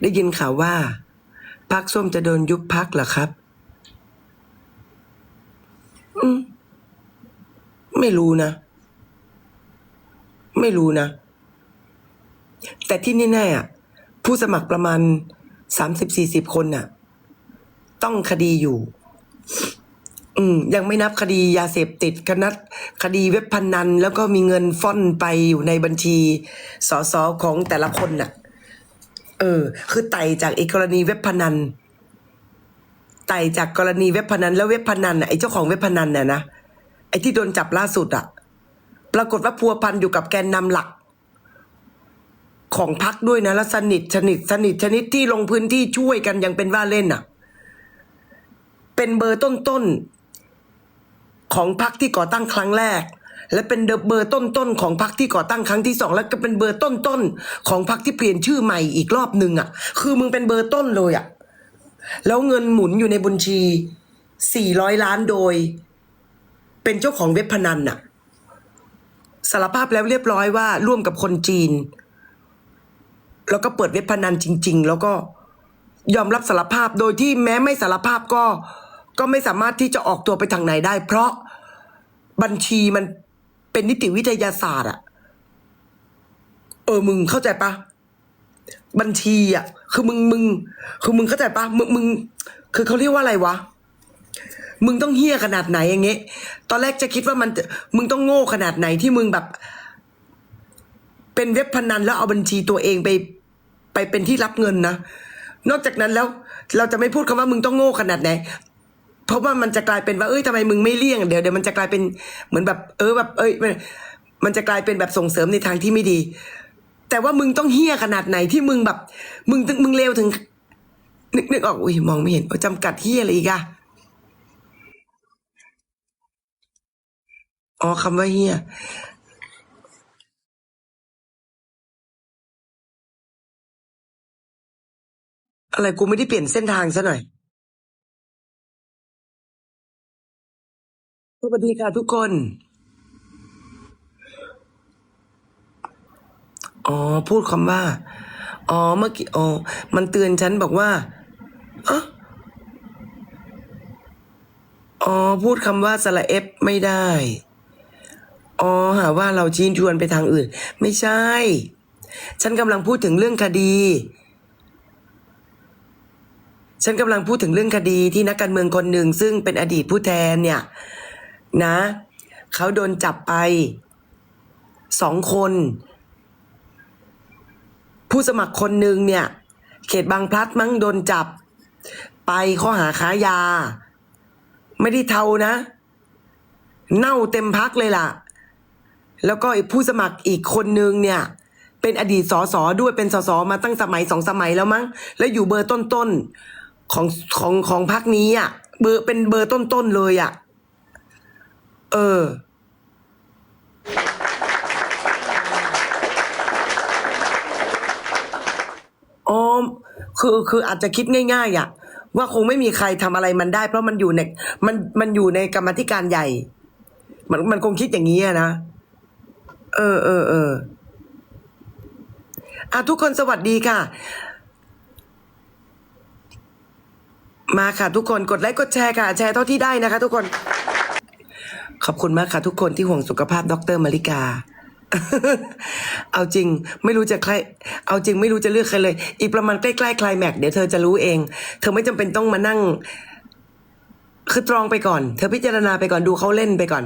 ได้ยินข่าวว่าพักส้มจะโดนยุบพักเหรอครับ อืม ไม่รู้นะ ไม่รู้นะ แต่ที่แน่ๆอะ ผู้สมัครประมาณสามสิบสี่สิบคนน่ะ ต้องคดีอยู่ อืม ยังไม่นับคดียาเสพติดคณะคดีเว็บพนนัน แล้วก็มีเงินฟ่อนไปอยู่ในบัญชีสสของแต่ละคนน่ะ เออ คือไต่จากไอ้กรณีเว็บพนัน ไต่จากกรณีเว็บพนัน แล้วเว็บพนันน่ะไอ้เจ้าของเว็บพนันน่ะนะไอ้ที่โดนจับล่าสุดอะปรากฏว่าพัวพันอยู่กับแกนนำหลัก ของพักด้วยนะแล้วสนิทสนิทสนิทชนิดที่ลงพื้นที่ช่วยกันยังเป็นว่าเล่นอะเป็นเบอร์ต้นๆของพักที่ก่อตั้งครั้งแรก และเป็นเบอร์ต้นๆของพักที่ก่อตั้งครั้งที่สองแล้วก็เป็นเบอร์ต้นๆของพักที่เปลี่ยนชื่อใหม่อีกรอบหนึ่งอะ คือมึงเป็นเบอร์ต้นเลยอะ แล้วเงินหมุนอยู่ในบัญชีสี่ร้อยล้านโดย เป็นเจ้าของเว็บพนันน่ะสารภาพแล้วเรียบร้อยว่าร่วมกับคนจีน แล้วก็เปิดเว็บพนันจริง ๆ แล้วก็ยอมรับสารภาพโดยที่แม้ไม่สารภาพก็ ก็ไม่สามารถที่จะออกตัวไปทางไหนได้ เพราะบัญชีมัน เป็นนิติวิทยาศาสตร์อะเออมึงเข้าใจปะบัญชีอะคือมึงมึง คือมึงเข้าใจปะมึงมึง คือเขาเรียกว่าอะไรวะมึงต้องเฮี้ยขนาดไหนอย่างเงี้ยตอนแรกจะคิดว่ามันมึงต้องโง่ขนาดไหนที่มึงแบบ เป็นเว็บพนันแล้วเอาบัญชีตัวเองไป ไปเป็นที่รับเงินนะนอกจากนั้นแล้ว เราจะไม่พูดคำว่ามึงต้องโง่ขนาดไหน เพราะว่ามันจะกลายเป็นว่าเอ้ยทำไมมึงไม่เลี่ยงเดี๋ยวเดี๋ยวมันจะกลายเป็นเหมือนแบบเออแบบเอ้ยมันจะกลายเป็นแบบส่งเสริมในทางที่ไม่ดี แต่ว่ามึงต้องเฮี้ยขนาดไหนที่มึงแบบ มึงถึงมึงเลวถึง นึกนึกออกอุ้ยมองไม่เห็นว่าจำกัดเฮี้ยอะไรอีกอะอ๋อคำว่าเฮียอะไรกูไม่ได้เปลี่ยนเส้นทางซะหน่อย สวัสดีค่ะทุกคน อ๋อ พูดคำว่า อ๋อ เมื่อกี้ อ๋อ มันเตือนฉันบอกว่าอ๋ออ๋อ พูดคำว่าสระเอฟไม่ได้ อ๋อ หาว่าเราชี้ชวนไปทางอื่น ไม่ใช่ ฉันกำลังพูดถึงเรื่องคดีฉันกำลังพูดถึงเรื่องคดีที่นักการเมืองคนหนึ่งซึ่งเป็นอดีตผู้แทนเนี่ย นะ เขาโดนจับไปสองคน ผู้สมัครคนหนึ่งเนี่ย เขตบางพลัดมั้งโดนจับ ไปข้อหาค้ายา ไม่ได้เทานะ เน่าเต็มพักเลยล่ะ แล้วก็ผู้สมัครอีกคนนึงเนี่ย เป็นอดีตสสด้วยเป็นสสมาตั้งสมัยสองสมัยแล้วมั้ง แล้วอยู่เบอร์ต้นๆของของของพักนี้อะ เบอร์เป็นเบอร์ต้นๆเลยอะ เออ อ๋อ คือ คืออาจจะคิดง่ายๆอะว่าคงไม่มีใครทำอะไรมันได้ เพราะมันอยู่ใน มัน มันอยู่ในกรรมาธิการใหญ่ มัน มันคงคิดอย่างนี้อะนะ เออ เออ เอออะทุกคนสวัสดีค่ะ มาค่ะทุกคนกดไลค์กดแชร์ค่ะ แชร์เท่าที่ได้นะคะ ทุกคน ขอบคุณมากค่ะทุกคนที่ห่วงสุขภาพดรมาริกา เอาจริงไม่รู้จะใคร เอาจริงไม่รู้จะเลือกใครเลย อีกประมาณใกล้ๆคลายแม็กเดี๋ยวเธอจะรู้เอง เธอไม่จำเป็นต้องมานั่ง คือตรองไปก่อน เธอพิจารณาไปก่อนดูเขาเล่นไปก่อน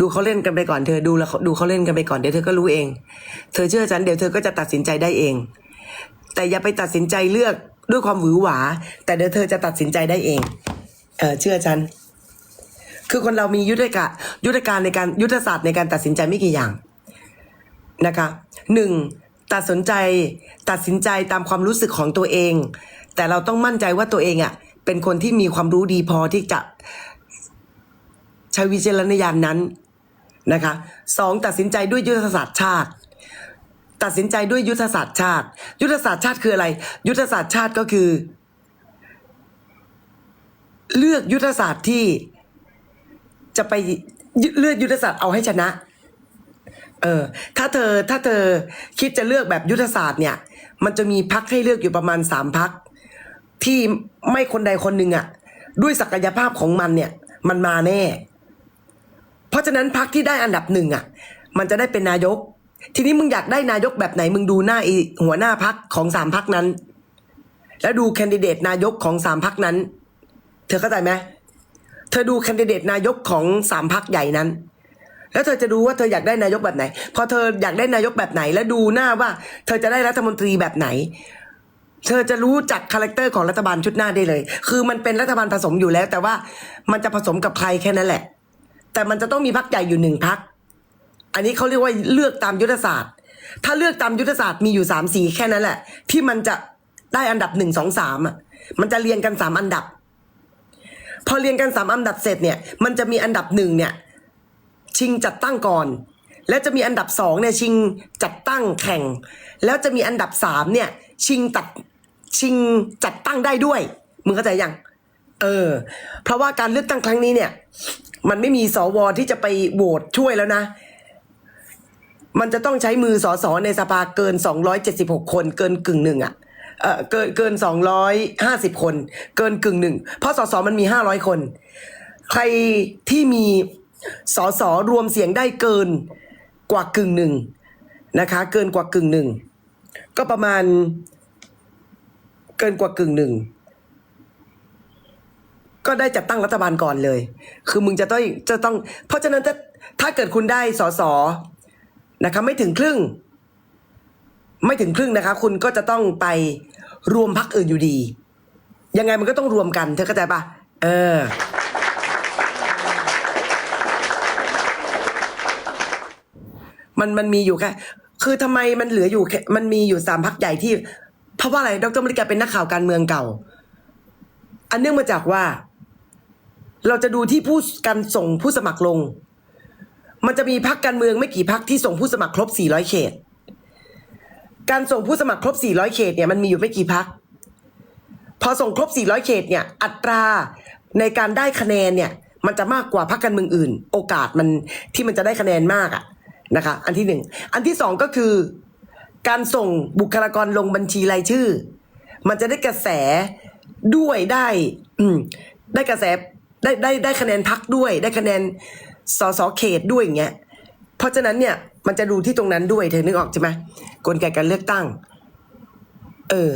ดูเขาเล่นกันไปก่อน เธอดูแล้วดูเขาเล่นกันไปก่อนเดี๋ยวเธอก็รู้เอง เธอเชื่อฉันเดี๋ยวเธอก็จะตัดสินใจได้เอง แต่อย่าไปตัดสินใจเลือกด้วยความหวือหวา แต่เดี๋ยวเธอจะตัดสินใจได้เอง เออเชื่อฉัน คือคนเรามียุทธการยุทธการในการยุทธศาสตร์ในการตัดสินใจไม่กี่อย่างนะคะหนึ่งตัดสนใจตัดสินใจตามความรู้สึกของตัวเอง แต่เราต้องมั่นใจว่าตัวเองอะ่ะเป็นคนที่มีความรู้ดีพอที่จะใช้วิจารณญาณนนั้นนะคะสองตัดสินใจด้วยยุทธศาสตร์ชาติ ตัดสินใจด้วยยุทธศาสตร์ชาติ ยุทธศาสตร์ชาติคืออะไร ยุทธศาสตร์ชาติก็คือ เลือกยุทธศาสตร์ที่ จะไปเลือกยุทธศาสตร์เอาให้ชนะ เออ ถ้าเธอถ้าเธอคิดจะเลือกแบบยุทธศาสตร์เนี่ย มันจะมีพักให้เลือกอยู่ประมาณสามพักที่ไม่คนใดคนหนึ่งอะ่ะด้วยศักยภาพของมันเนี่ย มันมาแน่ เพราะฉะนั้นพักที่ได้อันดับหนึ่งอะมันจะได้เป็นนายก ทีนี้มึงอยากได้นายกแบบไหน มึงดูหน้าอหัวหน้าพักของสามพักนั้น แล้วดูแคนดิเดตนายกของสามพักนั้น เธอเข้าใจไหม เธอดูแคนดิเดตนายกของสามพักใหญ่นั้น แล้วเธอจะดูว่าเธออยากได้นายกแบบไหน พอเธออยากได้นายกแบบไหน แล้วดูหน้าว่า เธอจะได้รัฐมนตรีแบบไหน เธอจะรู้จักคาแรคเตอร์ของรัฐบาลชุดหน้าได้เลย คือมันเป็นรัฐบาลผสมอยู่แล้ว แต่ว่ามันจะผสมกับใครแค่นั้นแหละ แต่มันจะต้องมีพักใหญ่อยู่หนึ่งพัก อันนี้เขาเรียกว่าเลือกตามยุทธศาสตร์ ถ้าเลือกตามยุทธศาสตร์มีอยู่สามสีแค่นั้นแหละ ที่มันจะได้อันดับหนึ่งสองสามอะ มันจะเรียงกันสามอันดับ พอเรียงกันสามอันดับเสร็จเนี่ยมันจะมีอันดับหนึ่งเนี่ยชิงจัดตั้งก่อน แล้วจะมีอันดับสองเนี่ยชิงจัดตั้งแข่ง แล้วจะมีอันดับสามเนี่ยชิงตัดชิงจัดตั้งได้ด้วยมึงเข้าใจยังเออ เพราะว่าการเลือกตั้งครั้งนี้เนี่ย มันไม่มีสวที่จะไปโหวตช่วยแล้วนะ มันจะต้องใช้มือสอสอในสภาเกิน 276 คนเกินกึ่งหนึ่งอะ เออเกินเกิน250คน เกินกึ่งหนึ่งเพราะสอสอมันมี500คน ใครที่มีสอสอรวมเสียงได้เกินกว่ากึ่งหนึ่งนะคะ เกินกว่ากึ่งหนึ่งก็ประมาณ เกินกว่ากึ่งหนึ่งก็ได้จัดตั้งรัฐบาลก่อนเลย คือมึงจะต้องจะต้อง เพราะฉะนั้นถ้าถ้าเกิดคุณได้สอสอนะคะไม่ถึงครึ่ง ไม่ถึงครึ่งนะคะ คุณก็จะต้องไป รวมพักอื่นอยู่ดี ยังไงมันก็ต้องรวมกัน เธอเข้าใจปะเออ มันมันมีอยู่แค่คือทำไมมันเหลืออยู่มันมีอยู่สามพักใหญ่ที่ เพราะว่าอะไรดรมริกาเป็นนักข่าวการเมืองเก่า อันเนื่องมาจากว่า เราจะดูที่ผู้การส่งผู้สมัครลง มันจะมีพักการเมืองไม่กี่พักที่ส่งผู้สมัครครบ 400 เขต การส่งผู้สมัครครบ 400 เขตเนี่ยมันมีอยู่ไม่กี่พัก พอส่งครบ 400 เขตเนี่ย อัตราในการได้คะแนนเนี่ย มันจะมากกว่าพรรคการเมืองอื่น โอกาสมันที่มันจะได้คะแนนมากอะนะคะ อันที่หนึ่ง อันที่สองก็คือ การส่งบุคลากรลงบัญชีรายชื่อ มันจะได้กระแสด้วยได้ได้กระแสได้ได้ได้คะแนนพักด้วย ได้คะแนนสสเขตด้วยอย่างเงี้ย เพราะฉะนั้นเนี่ยมันจะดูที่ตรงนั้นด้วยเธอนึกออกใช่ไหมกลไกการเลือกตั้ง เออ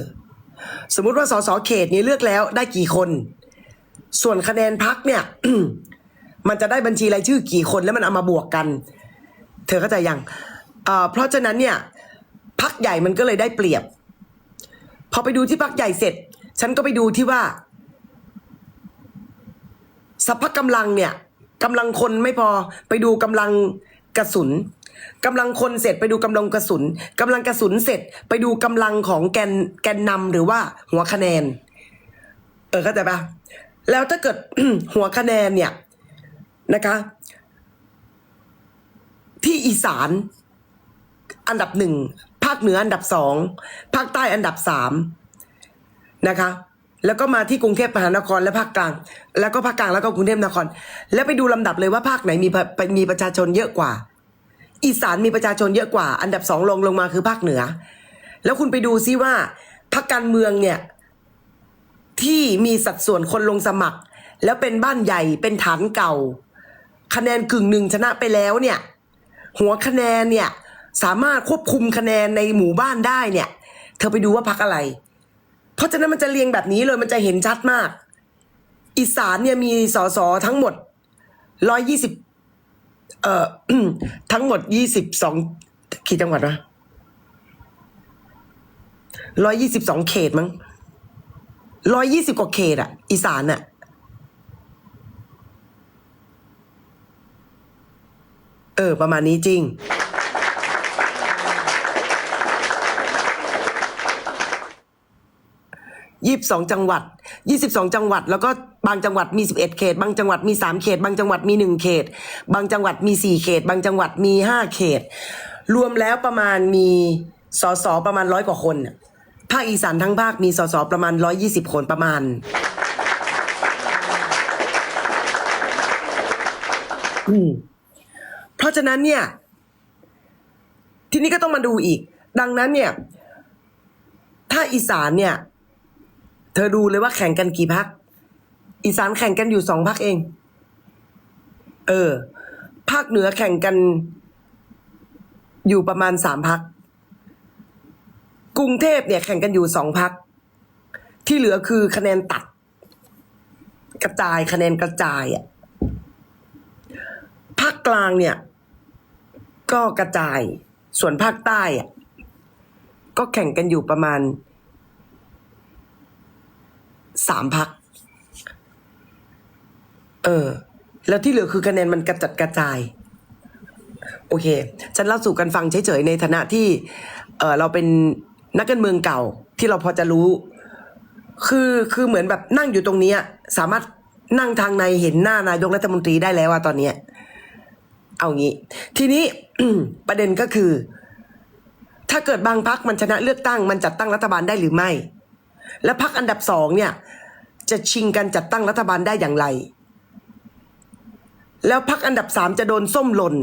สมมุติว่าสสเขตนี้เลือกแล้วได้กี่คน ส่วนคะแนนพักเนี่ยมันจะได้บัญชีรายชื่อกี่คนแล้วมันเอามาบวกกัน เธอเข้าใจยังเออเพราะฉะนั้นเนี่ยพักใหญ่มันก็เลยได้เปรียบ พอไปดูที่พักใหญ่เสร็จ ฉันก็ไปดูที่ว่าสัพพะกำลังเนี่ยกำลังคนไม่พอไปดูกำลัง กระสุนกำลังคนเสร็จไปดูกำลังกระสุนกำลังกระสุนเสร็จไปดูกำลังของแกนแกนนำหรือว่าหัวคะแนน เออเข้าใจปะแล้วถ้าเกิดหัวคะแนนเนี่ยนะคะ ที่อีสาน อันดับหนึ่งภาคเหนืออันดับสองภาคใต้อันดับสามนะคะ แล้วก็มาที่กรุงเทพมหานครและภาคกลาง แล้วก็ภาคกลางแล้วก็กรุงเทพมหานคร แล้วไปดูลำดับเลยว่าภาคไหนมีปมีประชาชนเยอะกว่า อีสานมีประชาชนเยอะกว่า อันดับสองลงลงมาคือภาคเหนือ แล้วคุณไปดูซิว่าพรรคการเมืองเนี่ยที่มีสัดส่วนคนลงสมัคร แล้วเป็นบ้านใหญ่เป็นฐานเก่า คะแนนกึ่งหนึ่งชนะไปแล้วเนี่ยหัวคะแนนเนี่ยสามารถควบคุมคะแนนในหมู่บ้านได้เนี่ย เธอไปดูว่าพักอะไร เพราะฉะนั้นมันจะเรียงแบบนี้เลยมันจะเห็นชัดมาก อีสานเนี่ยมีสสทั้งหมดร้อยยี่สิบเอ่อทั้งหมดยี่สิบสองกี่จังหวัดวะร้อยยี่สิบสองเขตมั้งร้อยยี่สิบกว่าเขตอะอีสานอะเออ ประมาณนี้จริง ยี่สิบสองจังหวัดยี่สิบสองจังหวัด แล้วก็บางจังหวัดมีสิบเอ็ดเขต บางจังหวัดมีสามเขต บางจังหวัดมีหนึ่งเขต บางจังหวัดมีสี่เขต บางจังหวัดมีห้าเขต รวมแล้วประมาณมีสสประมาณร้อยกว่าคน ภาคอีสานทั้งภาคมีสสประมาณร้อยยี่สิบคนประมาณอืมเพราะฉะนั้นเนี่ย ทีนี้ก็ต้องมาดูอีก ดังนั้นเนี่ย ถ้าอีสานเนี่ย ธอดูเลยว่าแข่งกันกี่พัก อีสานแข่งกันอยู่สองพักเอง เออ ภาคเหนือแข่งกัน อยู่ประมาณสามพัก กรุงเทพเนี่ย แข่งกันอยู่สองพัก ที่เหลือคือคะแนนตัด กระจายคะแนนกระจายอะ ภาคกลางเนี่ย ก็กระจาย ส่วนภาคใต้อะ ก็แข่งกันอยู่ประมาณ สามพัก เออ แล้วที่เหลือคือคะแนนมันกระจัดกระจาย โอเค ฉันเล่าสู่กันฟังเฉยๆในฐานะที่ เออเราเป็นนักการเมืองเก่า ที่เราพอจะรู้ คือคือเหมือนแบบนั่งอยู่ตรงนี้สามารถนั่งทางในเห็นหน้านายกรัฐมนตรีได้แล้วอะตอนเนี้ยเอางี้ ทีนี้ประเด็นก็คือ ถ้าเกิดบางพักมันชนะเลือกตั้งมันจัดตั้งรัฐบาลได้หรือไม่ และพักอันดับสองเนี่ย จะชิงกันจัดตั้งรัฐบาลได้อย่างไร แล้วพักอันดับสามจะโดนส้มหล่น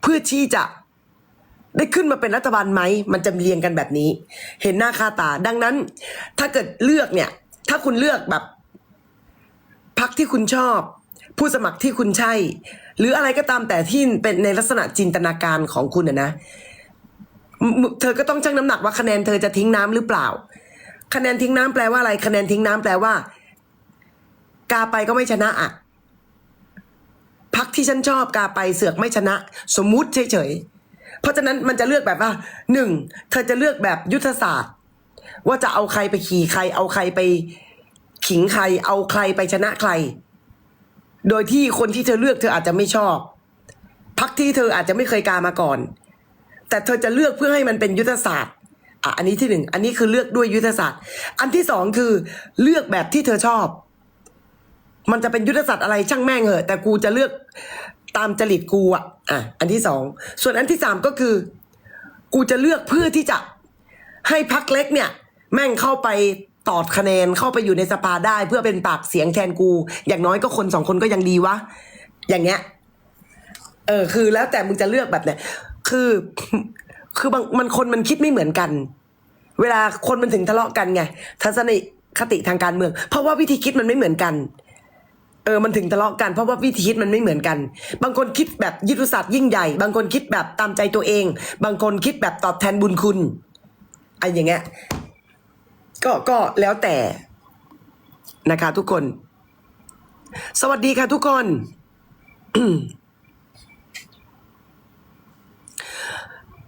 เพื่อที่จะได้ขึ้นมาเป็นรัฐบาลไหม มันจะเรียงกันแบบนี้ เห็นหน้าคาตา ดังนั้น ถ้าเกิดเลือกเนี่ย ถ้าคุณเลือกแบบพักที่คุณชอบ ผู้สมัครที่คุณใช่ หรืออะไรก็ตามแต่ที่เป็นในลักษณะจินตนาการของคุณอะนะเธอก็ต้องชั่งน้ำหนักว่าคะแนนเธอจะทิ้งน้ำหรือเปล่า คะแนนทิ้งน้ำแปลว่าอะไร คะแนนทิ้งน้ำแปลว่า กาไปก็ไม่ชนะอะพักที่ฉันชอบกาไปเสือกไม่ชนะ สมมุติเฉยๆ เพราะฉะนั้นมันจะเลือกแบบว่าหนึ่งเธอจะเลือกแบบยุทธศาสตร์ ว่าจะเอาใครไปขี่ใคร เอาใครไปขิงใคร เอาใครไปชนะใคร โดยที่คนที่เธอเลือกเธออาจจะไม่ชอบพักที่เธออาจจะไม่เคยกามาก่อน แต่เธอจะเลือกเพื่อให้มันเป็นยุทธศาสตร์ อะอันนี้ที่หนึ่งอันนี้คือเลือกด้วยยุทธศาสตร์ อันที่สองคือเลือกแบบที่เธอชอบ มันจะเป็นยุทธศาสตร์อะไรช่างแม่งเหอะ แต่กูจะเลือกตามจริตกูอะอะอันที่สองส่วนอันที่สามก็คือ กูจะเลือกเพื่อที่จะให้พักเล็กเนี่ย แม่งเข้าไปตอดคะแนนเข้าไปอยู่ในสภาได้เพื่อเป็นปากเสียงแทนกู อย่างน้อยก็คนสองคนก็ยังดีวะอย่างเงี้ย เออ คือแล้วแต่มึงจะเลือกแบบไหนคือ คือบางมันคนมันคิดไม่เหมือนกัน เวลาคนมันถึงทะเลาะกันไงทัศนคติทางการเมือง เพราะว่าวิธีคิดมันไม่เหมือนกัน เออมันถึงทะเลาะกัน เพราะว่าวิธีคิดมันไม่เหมือนกัน บางคนคิดแบบยุทธศาสตร์ยิ่งใหญ่ บางคนคิดแบบตามใจตัวเอง บางคนคิดแบบตอบแทนบุญคุณอะไรอย่างเงี้ยก็ก็แล้วแต่นะคะทุกคน สวัสดีค่ะทุกคน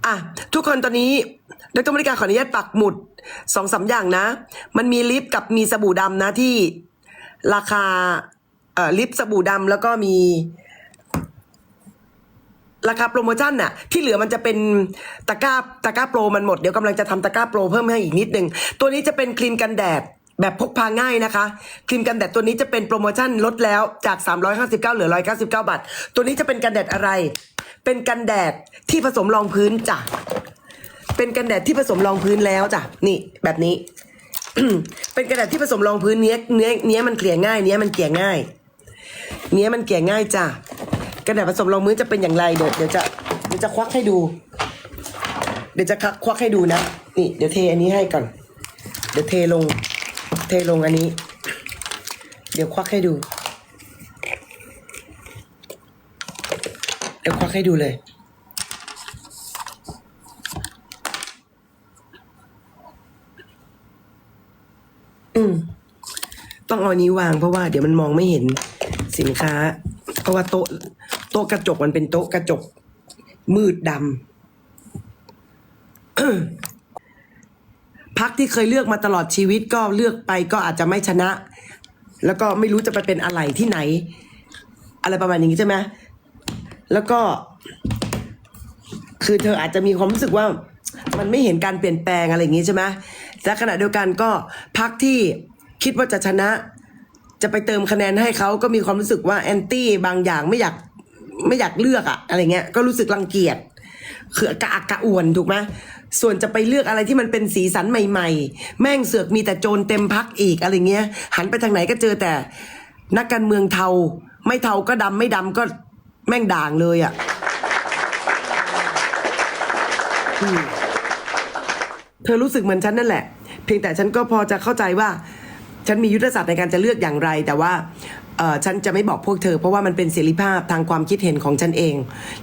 อะทุกคนตอนนี้ดรมริกาขออนุญาตปักหมุดสองสามอย่างนะ มันมีลิปกับมีสบู่ดำนะที่ราคาเอ่อลิปสบู่ดำแล้วก็มี ราคาโปรโมชั่นน่ะ ที่เหลือมันจะเป็นตะกร้าตะกร้าโปรมันหมดเดี๋ยวกำลังจะทำตะกร้าโปรเพิ่มให้อีกนิดนึง ตัวนี้จะเป็นครีมกันแดดแบบพกพาง่ายนะคะ ครีมกันแดดตัวนี้จะเป็นโปรโมชั่นลดแล้วจาก 359 เหลือ 199 บาท ตัวนี้จะเป็นกันแดดอะไร เป็นกันแดดที่ผสมรองพื้นจ้ะ เป็นกันแดดที่ผสมรองพื้นแล้วจ้ะ นี่แบบนี้ เป็นกันแดดที่ผสมรองพื้นเนี้ยเนี้ยเนี้ยมันเกลี่ยง่าย เนี้ยมันเกลี่ยง่าย เนี้ยมันเกลี่ยง่ายจ้ะ กระดาษผสมรองพื้นจะเป็นอย่างไรเดี๋ยวเดี๋ยวจะเดี๋ยวจะควักให้ดู เดี๋ยวจะคักควักให้ดูนะ นี่เดี๋ยวเทอันนี้ให้ก่อน เดี๋ยวเทลง เทลงอันนี้ เดี๋ยวควักให้ดู ดี๋ยวควักให้ดูเลย อืม ต้องเอานนี้วางเพราะว่าเดี๋ยวมันมองไม่เห็นสินค้า เพราะว่าโต๊ะโต๊ะกระจกมันเป็นโต๊ะกระจก มืดดำพักที่เคยเลือกมาตลอดชีวิตก็เลือกไปก็อาจจะไม่ชนะ แล้วก็ไม่รู้จะไปเป็นอะไรที่ไหน อะไรประมาณอย่างนี้ใช่ไหม แล้วก็ คือเธออาจจะมีความรู้สึกว่า มันไม่เห็นการเปลี่ยนแปลงอะไรอย่างนี้ใช่ไหมและขณะเดียวกันก็พักที่คิดว่าจะชนะ จะไปเติมคะแนนให้เขาก็มีความรู้สึกว่าแอนตี้บางอย่างไม่อยากไม่อยากเลือกอะอะไรเงี้ย ก็รู้สึกรังเกียจคือกะอักกะอ่วนถูกไหมส่วนจะไปเลือกอะไรที่มันเป็นสีสันใหม่ ๆ แม่งเสือกมีแต่โจรเต็มพักอีกอะไรเงี้ย หันไปทางไหนก็เจอแต่นักการเมืองเทา ไม่เทาก็ดำไม่ดำก็ แม่งด่างเลยอะเธอรู้สึกเหมือนฉันนั่นแหละ เพียงแต่ฉันก็พอจะเข้าใจว่า ฉันมียุทธศาสตร์ในการจะเลือกอย่างไร แต่ว่าฉันจะไม่บอกพวกเธอ เพราะว่ามันเป็นเสรีภาพทางความคิดเห็นของฉันเอง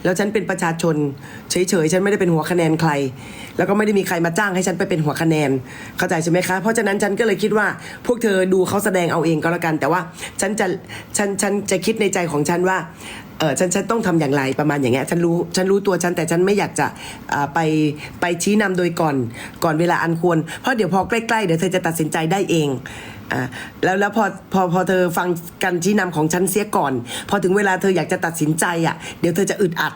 แล้วฉันเป็นประชาชน เฉยๆ ฉันไม่ได้เป็นหัวคะแนนใคร แล้วก็ไม่ได้มีใครมาจ้างให้ฉันไปเป็นหัวคะแนน เข้าใจใช่ไหมคะ เพราะฉะนั้นฉันก็เลยคิดว่า พวกเธอดูเขาแสดงเอาเองก็แล้วกัน แต่ว่าฉันจะฉันฉันจะคิดในใจของฉันว่า เออฉันฉันต้องทำอย่างไรประมาณอย่างเงี้ยฉันรู้ฉันรู้ตัวฉันแต่ฉันไม่อยากจะไปไปชี้นำโดยก่อนก่อนเวลาอันควร เพราะเดี๋ยวพอใกล้ๆเดี๋ยวเธอจะตัดสินใจได้เองอ่าแล้วแล้วพอพอพอเธอฟังการชี้นำของฉันเสียก่อน พอถึงเวลาเธออยากจะตัดสินใจอะเดี๋ยวเธอจะอึดอัด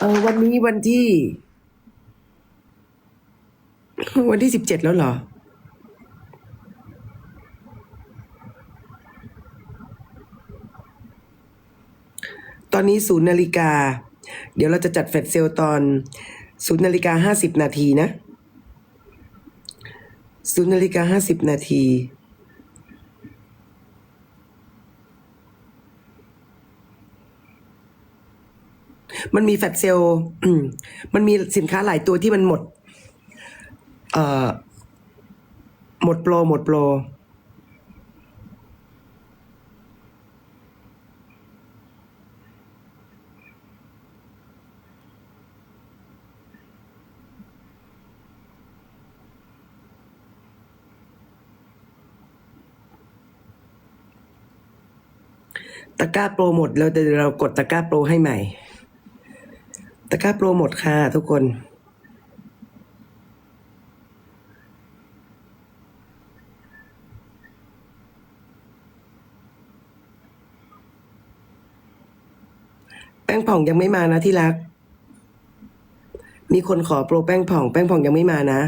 เออวันนี้วันที่ วันที่สิบเจ็ดแล้วเหรอ ต อนนี้ศูนย์นาฬิกา เดี๋ยวเราจะจัดแฟลชเซลล์ตอนศูนย์นาฬิกาห้าสิบนาทีนะศูนย์นาฬิกาห้าสิบนาทีมันมีแฟลชเซลมมันมีสินค้าหลายตัวที่มันหมด เอ่อ หมดโปร หมดโปร ตะกร้าโปรหมดแล้วเดี๋ยวเรากดตะกร้าโปรให้ใหม่ ตะกร้าโปรหมดค่ะทุกคน แป้งผ่องยังไม่มานะที่รัก มีคนขอโปรแป้งผ่อง แป้งผ่องยังไม่มานะ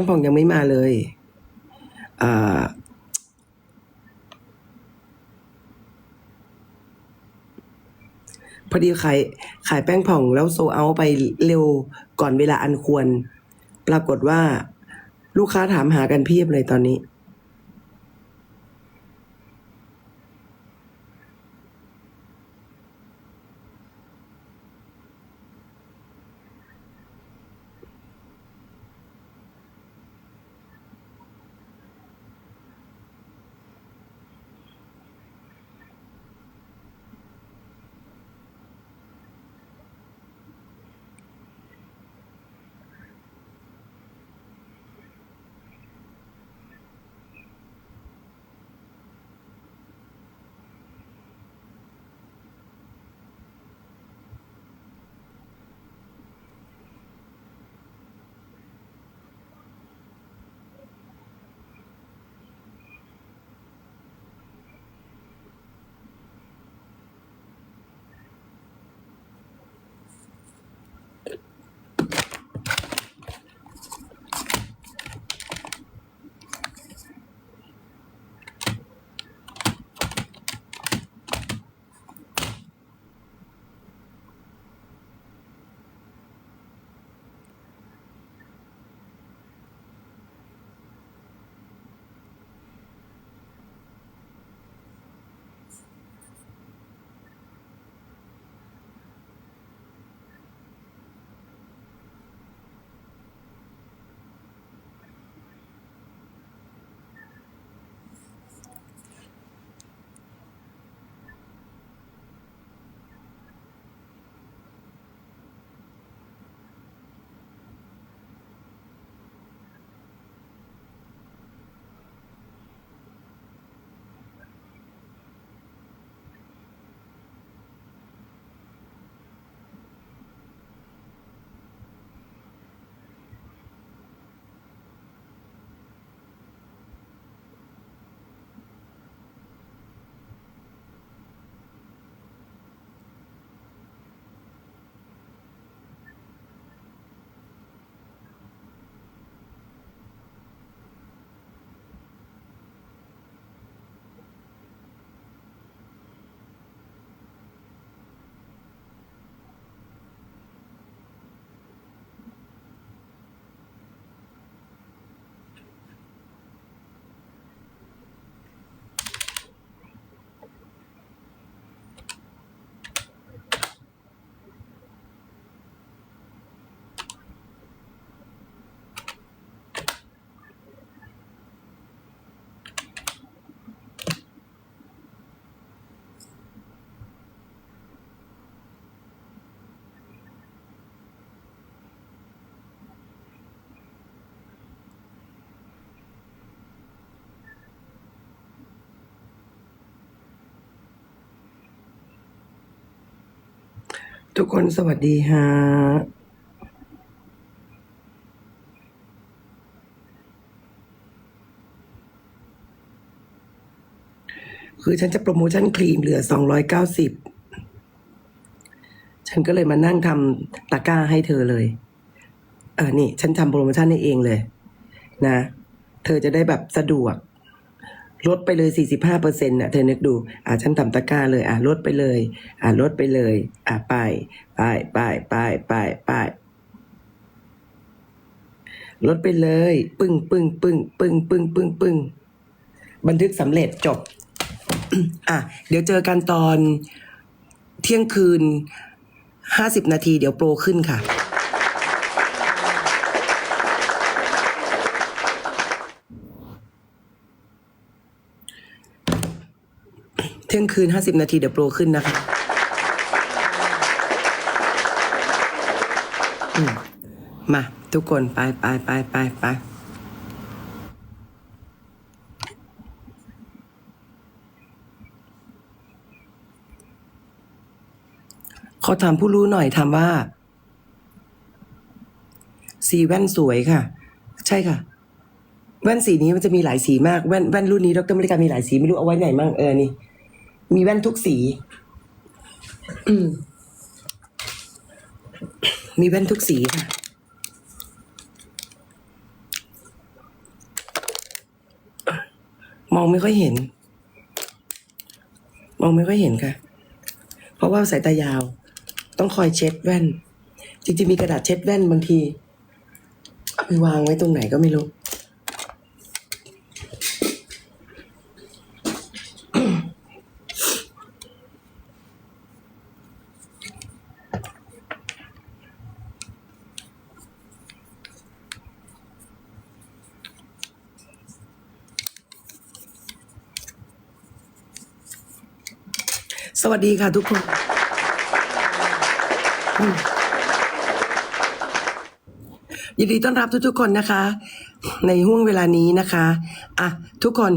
งผ่องยังไม่มาเลยอ่าพอดีขายขายแป้งผ่องแล้วโซเอาไปเร็วก่อนเวลาอันควร ปรากฏว่าลูกค้าถามหากันเพียบเลยตอนนี้ ทุกคนสวัสดีฮะคือฉันจะโปรโมชั่นครีมเหลือสองร้อยเก้าสิบฉันก็เลยมานั่งทำตะกร้าให้เธอเลย เออ นี่ ฉันทำโปรโมชั่นให้เองเลย นะ เธอจะได้แบบสะดวก ลดไปเลย 45เปอร์เซ็นต์น่ะเธอนึกดู อะฉันทำตะกร้าเลย อะลดไปเลย อะลดไปเลย อะไป ไปไปไปไปไปลดไปเลย ปึ้งปึ้งปึ้งปึ้งปึ้งปึ้งปึ้งบันทึกสำเร็จจบ อะ เดี๋ยวเจอกันตอนเที่ยงคืน50นาที เดี๋ยวโปรขึ้นค่ะ ที่ยงคืน 50 นาทีเดี๋ยวโปรขึ้นนะคะมมา ทุกคนไปไปไปไปไปขอถามผู้รู้หน่อยถามว่า สีแว่นสวยค่ะ ใช่ค่ะแว่นสีนี้มันจะมีหลายสีมาก แว่นแว่นรุ่นนี้ดรมริกามีหลายสี ไม่รู้เอาไว้ไหนมั่งเออนี่ มีแว่นทุกสีมมีแว่นทุกสีค่ะ มองไม่ค่อยเห็น มองไม่ค่อยเห็นค่ะ เพราะว่าสายตายาว ต้องคอยเช็ดแว่น จริงๆมีกระดาษเช็ดแว่นบางทีเอาไปวางไว้ตรงไหนก็ไม่รู้ สวัสดีค่ะทุกคน ยินดีต้อนรับทุกๆคนนะคะ ในห่วงเวลานี้นะคะอะทุกคน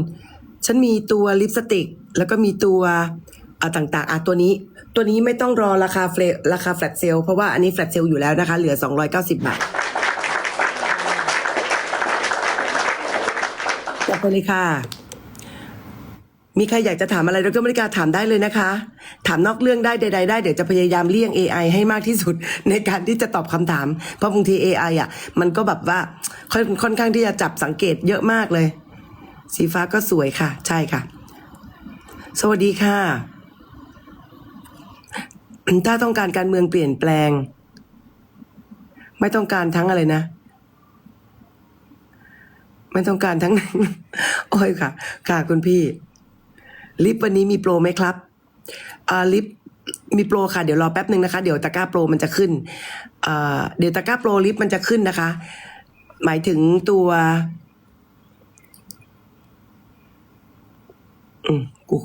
ฉันมีตัวลิปสติก แล้วก็มีตัวอะต่างๆอะตัวนี้ ตัวนี้ไม่ต้องรอราคาเฟลราคาแฟลตเซลเพราะว่าอันนี้แฟลตเซลอยู่แล้วนะคะ เหลือ 290 บาทจัดไปเลยค่ะ มีใครอยากจะถามอะไรดรมริกาถามได้เลยนะคะ ถามนอกเรื่องได้ใดๆได้ เดี๋ยวจะพยายามเลี่ยง AI ให้มากที่สุดในการที่จะตอบคำถาม เพราะบางที AI อะ มันก็แบบว่าค่อนค่อนข้างที่จะจับสังเกตเยอะมากเลย สีฟ้าก็สวยค่ะ ใช่ค่ะ สวัสดีค่ะ ถ้าต้องการการเมืองเปลี่ยนแปลง ไม่ต้องการทั้งอะไรนะไม่ต้องการทั้ง โอ้ยค่ะ ค่ะคุณพี่ ลิฟต์วันนี้มีโปรไหมครับอ่าลิฟต์มีโปรค่ะ เดี๋ยวรอแป๊บหนึ่งนะคะ เดี๋ยวตะกร้าโปรมันจะขึ้นอ่าเดี๋ยวตะกร้าโปรลิฟต์มันจะขึ้นนะคะ หมายถึงตัว อืมกู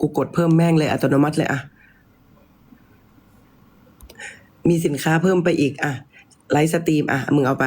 กูกดเพิ่มแม่งเลยอัตโนมัติเลยอะมีสินค้าเพิ่มไปอีกอะไลฟ์สตรีมอะมึงเอาไป